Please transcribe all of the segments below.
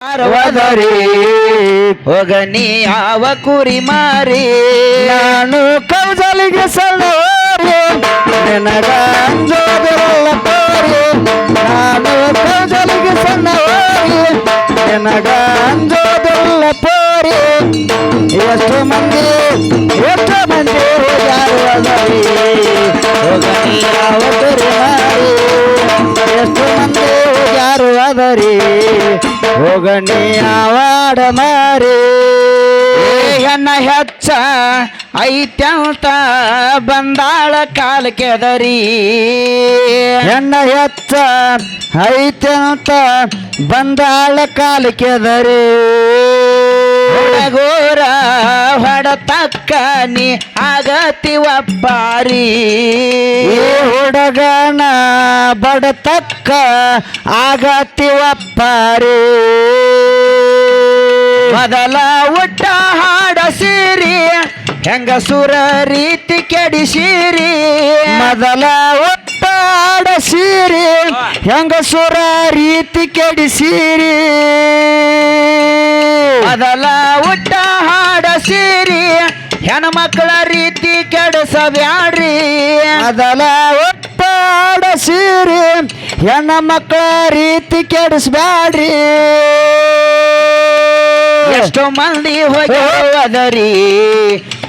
ಅರವದರಿ ಹೋಗ ನೀ ಯಾವ ಕುರಿ ಮಾರಿ? ನಾನು ಕೌಜಲಿಗೆ ಸಲ್ಲೋರು ನನಗಂಜೋದರಲ್ಲ ತೋರು ತೋರಿ. ನಾನು ಕೌಜಲಿಗೆ ಸಣ್ಣೋರಿ ನನಗ ಅಂಜೋದಿರಲ್ಲ ತೋರಿ. ಎಷ್ಟು ಮಂದಿ ಎಷ್ಟು ಮಂದಿ ಯಾರು ಅದರಿ ಹೋಗ ನೀ ಯಾವ ಕುರಿ ಮಾರಿ ಎಷ್ಟು ಮಂದಿ ಯಾರು ಅದರಿ ಹೋಗ ನೀ ಆವಾಡ ಮಾರಿ ಹೆಣ್ಣ ಹೆಚ್ಚ ಐತ್ಯಂತ ಬಂದಾಳ ಕಾಲ ಕೆದರಿ ಹೆಣ್ಣ ಎತ್ತ ಐತಂತ ಬಂದಾಳ ಕಾಲಿಕೆದರಿ ಹುಡಗೋರ ಹೊಡತಕ್ಕ ನೀ ಆಗತಿವ ಪಾರಿ. ಹುಡುಗನ ಬಡತಕ್ಕ ಆಗತ್ತಿವಪ್ಪಾರಿ ಮೊದಲ ಊಟ ಹಾಡ ಸೀರಿ ಹೆಂಗಸುರ ರೀತಿ ಕೆಡಿಸಿರಿ. ಮೊದಲ ಒಟ್ಟಾಡ ಸೀರಿ. ಹೆಂಗಸುರ ರೀತಿ ಕೆಡಿಸಿರಿ. ಅದಲ್ಲ ಉಟ್ಟ ಹಾಡ ಸೀರಿ. ಹೆಣ್ಮಕ್ಳ ರೀತಿ ಕೆಡಿಸಬ್ಯಾಡ್ರಿ. ಅದಲ ಒಟ್ಟಾಡ ಸೀರಿ. ಹೆಣ್ಣ ಮಕ್ಕಳ ರೀತಿ ಕೆಡಿಸ್ಬ್ಯಾಡ್ರಿ. ಎಷ್ಟು ಮಂದಿ ಹೋಗದರಿ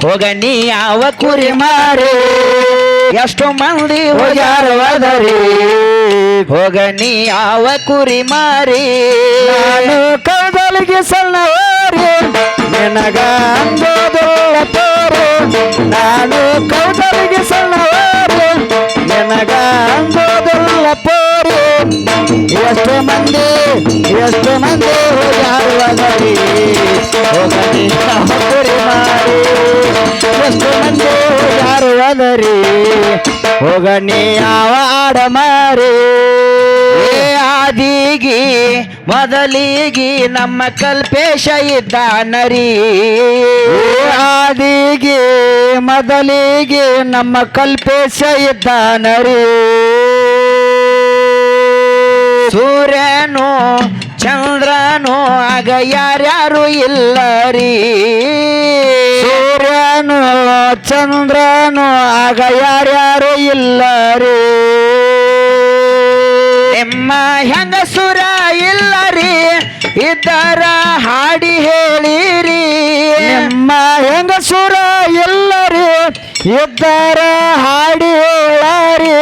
ಹೋಗ ನೀ ಯಾವ ಕುರಿ ಮಾರಿ. ಎಷ್ಟೋ ಮಂದಿ ಹೋಗ್ಯಾರವದರಿ ಹೋಗ ನೀ ಯಾವ ಕುರಿ ಮಾರಿ. ನಾನು ಕೌದಲಿಗೆ ಸಣ್ಣವರಿ ನಿನಗ ಅಂಬೋದಿಲ್ಲ ತೋರು. ನಾನು ಕೌದಲಿಗೆ ಸಣ್ಣವರಿ ನಿನಗ ಅಂಬೋದಿಲ್ಲ ತೋರು. ಎಷ್ಟು ಮಂದಿ ಎಷ್ಟು ಮಂದಿ ಹೋಗ್ಯಾರುವದರಿ ಹೋಗಲಿ ಕುರಿ ಮಾರಿ. ಎಷ್ಟು ಮಂದಿ ಹೋಗ್ಯಾರುವದರಿ ಹೋಗ ಆವಾಡ ಯಾವ ಆಡ ಮಾರಿ ಆದಿಗಿ, ಮೊದಲಿಗಿ ನಮ್ಮ ಕಲ್ಪೇಶ ಇದ್ದಾನರಿ ಆದಿಗೆ, ಮೊದಲಿಗೆ ನಮ್ಮ ಕಲ್ಪೇಶ ಇದ್ದಾನರಿ ಸೂರ್ಯನು, ಚಂದ್ರನು, ಆಗ ಯಾರ್ಯಾರು ಇಲ್ಲರಿ ಚಂದ್ರನು, ಆಗ ಯಾರ್ಯಾರು ಇಲ್ಲ ರೀ ನಿಮ್ಮ ಹೆಂಗಸುರ ಇಲ್ಲರಿ? ಇದರ ಹಾಡಿ ಹೇಳಿರಿ. ನಿಮ್ಮ ಹೆಂಗಸುರ ಎಲ್ಲರಿ ಇದರ ಹಾಡಿ ಹೇಳಿ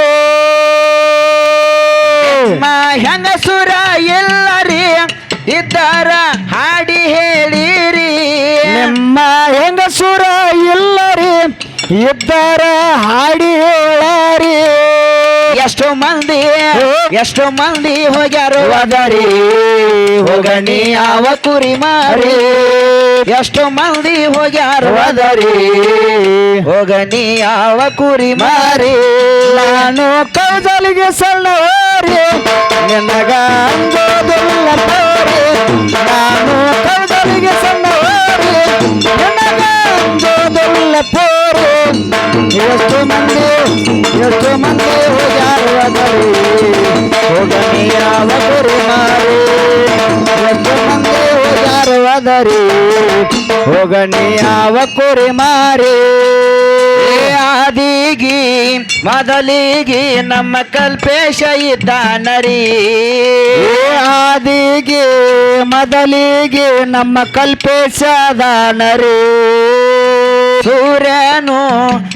ನಿಮ್ಮ ಹೆಂಗಸುರ ಇಲ್ಲ ರೀ ಹಾಡಿ ಇದ್ದಾರ ಹಾಡಿ ಹೇಳಾರಿ. ಎಷ್ಟು ಮಂದಿ ಎಷ್ಟು ಮಂದಿ ಹೋಗ್ಯಾರು. ಅದರಿ ಹೋಗಣಿ ಯಾವ ಕುರಿ ಮಾರಿ. ಎಷ್ಟು ಮಂದಿ ಹೋಗ್ಯಾರು. ಅದರಿ ಹೋಗಣಿ ಯಾವ ಕುರಿ ಮಾರಿ. ನಾನು ಕೌದಲಿಗೆ ಹೋರಿ. ನಿನಗ ಅಂದೋದಿಲ್ಲ ತೋರಿ. ಅದರಿ ಹೋಗನಿ ಯಾವ ಕುರಿ ಮಾರಿ. ಆದಿಗಿ, ಮೊದಲಿಗಿ ನಮ್ಮ ಕಲ್ಪೇಶ ಇದ್ದಾನರಿ ಆದಿಗೆ, ಮೊದಲಿಗೆ ನಮ್ಮ ಕಲ್ಪೇಶದಾನರಿ ಸೂರ್ಯನು,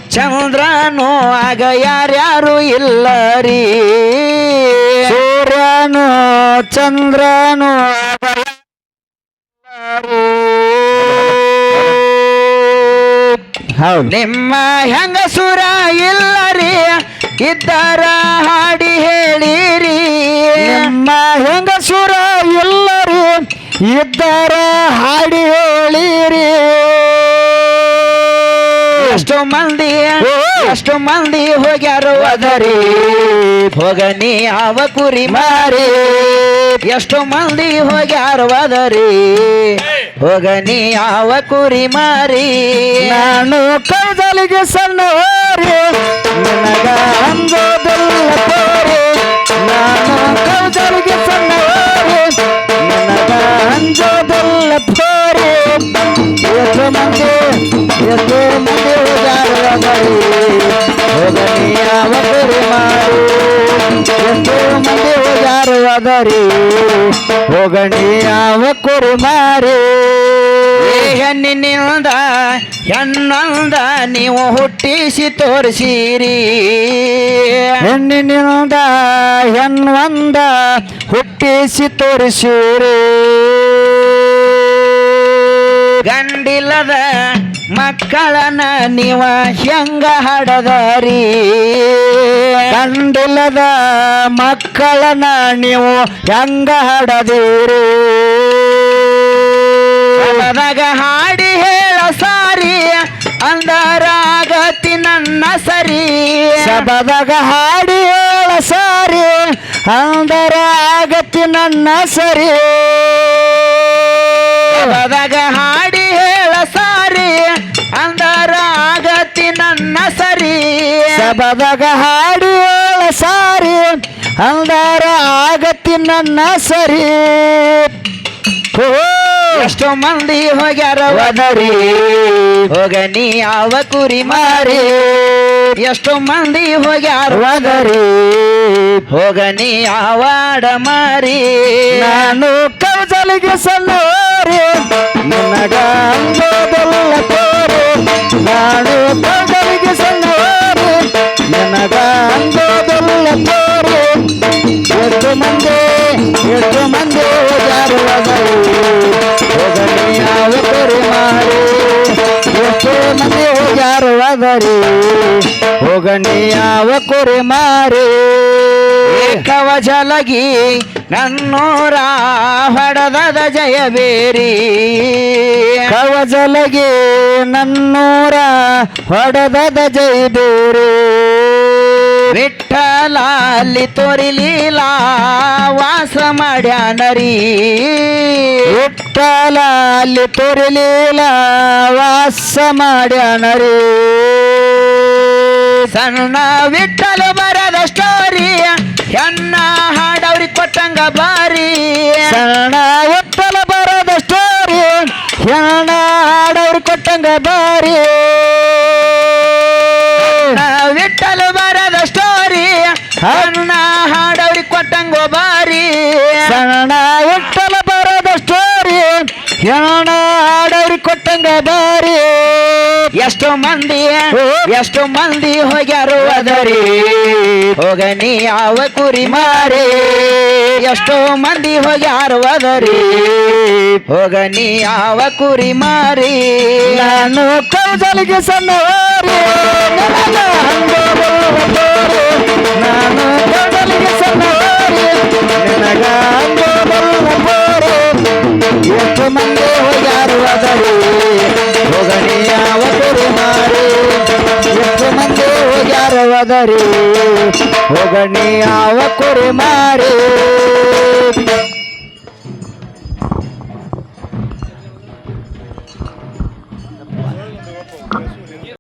ಚಂದ್ರನು, ಆಗ ಯಾರ್ಯಾರು ಇಲ್ಲರಿ ಸೂರ್ಯನು, ಚಂದ್ರನು ನಿಮ್ಮ ಹೆಂಗಸುರ ಇಲ್ಲರಿ ಇದ್ದರ ಹಾಡಿ ಹೇಳಿರಿ. ನಿಮ್ಮ ಹೆಂಗಸುರ ಇಲ್ಲರಿ ಇದ್ದಾರ ಹಾಡಿ ಹೇಳಿರಿ. ಎಷ್ಟು ಮಂದಿ ಎಷ್ಟು ಮಂದಿ ಹೋಗ್ಯಾರು ಅದರಿ. ಹೋಗನಿ ಯಾವ ಕುರಿ ಮಾರಿ. ಎಷ್ಟು ಮಂದಿ ಹೋಗ್ಯಾರು ಅದರಿ. ಹೋಗನಿ ಯಾವ ಕುರಿ ಮಾರಿ? ನಾನು ಕೈದಲಿಗೆ ಸಣ್ಣವರು ನನಗ ಅಂಜೋದಿಲ್ಲ ತೋರಿ. ನಾನು ಕೈದಲಿಗೆ ಸಣ್ಣವರು ನನಗ ಅಂಜೋದಲ್ಲ ತೋರಿ. ಎಷ್ಟು ಮಂದಿ ಎಷ್ಟು ಮಂದಿ ಹೋಗ್ಯಾರವರಿ ಹೋಗ್ಯಾರವರಿ ಹೋಗನಿ ಯಾವ ಕುರಿ ಮಾರಿ ಹೆಣ್ಣಿನಿಂದ ಹೆಣ್ಣಂದ ನೀವು ಹುಟ್ಟಿಸಿ ತೋರಿಸಿರಿ. ಹೆಣ್ಣಿನಿಂದ ಹೆಣ್ಣಂದ ಹುಟ್ಟಿಸಿ ತೋರಿಸಿರಿ. ಗಂಡಿಲ್ಲದ ಮಕ್ಕಳನ್ನ ನೀವ ಹೆಂಗ ಹಡದರಿ? ಕಂಡಿಲ್ಲದ ಮಕ್ಕಳನ್ನ ನೀವು ಹೆಂಗ ಹಡದಿರಿ ನನಗ ಹಾಡಿ ಹೇಳ ಸಾರಿ ಅಂದರಾಗತಿ ನನ್ನ ಸರಿ. ಸಬದಗ ಹಾಡಿ ಹೇಳ ಸಾರಿ ಅಂದರಾಗತಿ ನನ್ನ ಸರಿ. ಹೊಲದಾಗ ಸಬದಾಗ ಹಾಡಿ ಸಾರಿ, ಅಂದರ ಆಗತಿ ನನ್ನ ಸರಿ. ಎಷ್ಟು ಮಂದಿ ಹೋಗ್ಯಾರ ವದರಿ ಹೋಗ ನೀ ಯಾವ ಕುರಿ ಮಾರಿ. ಎಷ್ಟು ಮಂದಿ ಹೋಗ್ಯಾರ ವದರಿ ಹೋಗ ನೀ ಯಾವಾಡ ಮಾರಿ. ನಾನು ಕೌಜಲಿಗೆ ಸಲ್ಲೋರಿ ನನಗ ನಾನು ಕೌಜಲಿಗೆ ಸಣ್ಣೋರಿ. ನಿನಗ ಅಂಗೋದಲ್ಲ ತೋರಿ ಎಷ್ಟು ಮಂದಿ ಎಷ್ಟು ಮಂದಿ ಜಾರುವದರು ಹೋಗಲಿ ಯಾವ ಕುರಿ ಮಾರಿ ಎಷ್ಟು ಮಂದಿ ಜಾರುವದರಿ ಹೋಗಣಿ ಯಾವ ಕುರಿ ಮಾರಿ ಕವಚಲಗಿ ನನ್ನೂರ ಹೊಡೆದದ ಜಯಬೇರಿ ಕವಜಲಗೆ ನನ್ನೂರ ಹೊಡೆದದ ಜಯ ಬೇರಿ. ಅಲ್ಲಿ ಲೀಲಾ ವಾಸ ಮಾಡ್ಯಾನರಿ ವಿಠಲಾಲಿ ತೋರಿಲೀಲ ವಾಸ ಮಾಡ್ಯಾನರಿ ಸಣ್ಣ ವಿಠಲ ಬರದ ಸ್ಟೋರಿ ಹೆಣ್ಣ ಬಾರಿ ಸಣ್ಣ ವಿಠಲ ಬರದ ಸ್ಟೋರಿ ಹೆಣ್ಣ ಹಾಡವ್ರು ಕೊಟ್ಟಂಗ ಬಾರಿ ಸಣ್ಣ ವಿಠಲ ಬರದ ಸ್ಟೋರಿ ಹೆಣ್ಣ ಹಾಡವ್ರಿಗೆ ಕೊಟ್ಟಂಗ ಬಾರಿ ಸಣ್ಣ ವಿಠಲ ಬರದ ಸ್ಟೋರಿ ಹೆಣ್ಣ ಹಾಡವ್ರು ಕೊಟ್ಟಂಗ ಬಾರಿ ಎಷ್ಟೋ ಮಂದಿ ಎಷ್ಟು ಮಂದಿ ಹೋಗ್ಯಾರು ಅದರಿ. ಹೋಗನಿ ಯಾವ ಕುರಿ ಮಾರಿ. ಎಷ್ಟೋ ಮಂದಿ ಹೋಗ್ಯಾರು ಅದರಿ. ಹೋಗನಿ ಯಾವ ಕುರಿ ಮಾರಿ. ನಾನು ಕೌಜಲಿಗೆ ಸಣ್ಣವಾರಿ. ನಾನು ಕೌಜಲಿಗೆ ಸಣ್ಣವಾರಿ. ನಿನಗ ಮಾದರಿ. ಒಗಣಿ ಯಾವ ಕುರಿ ಮಾರಿ.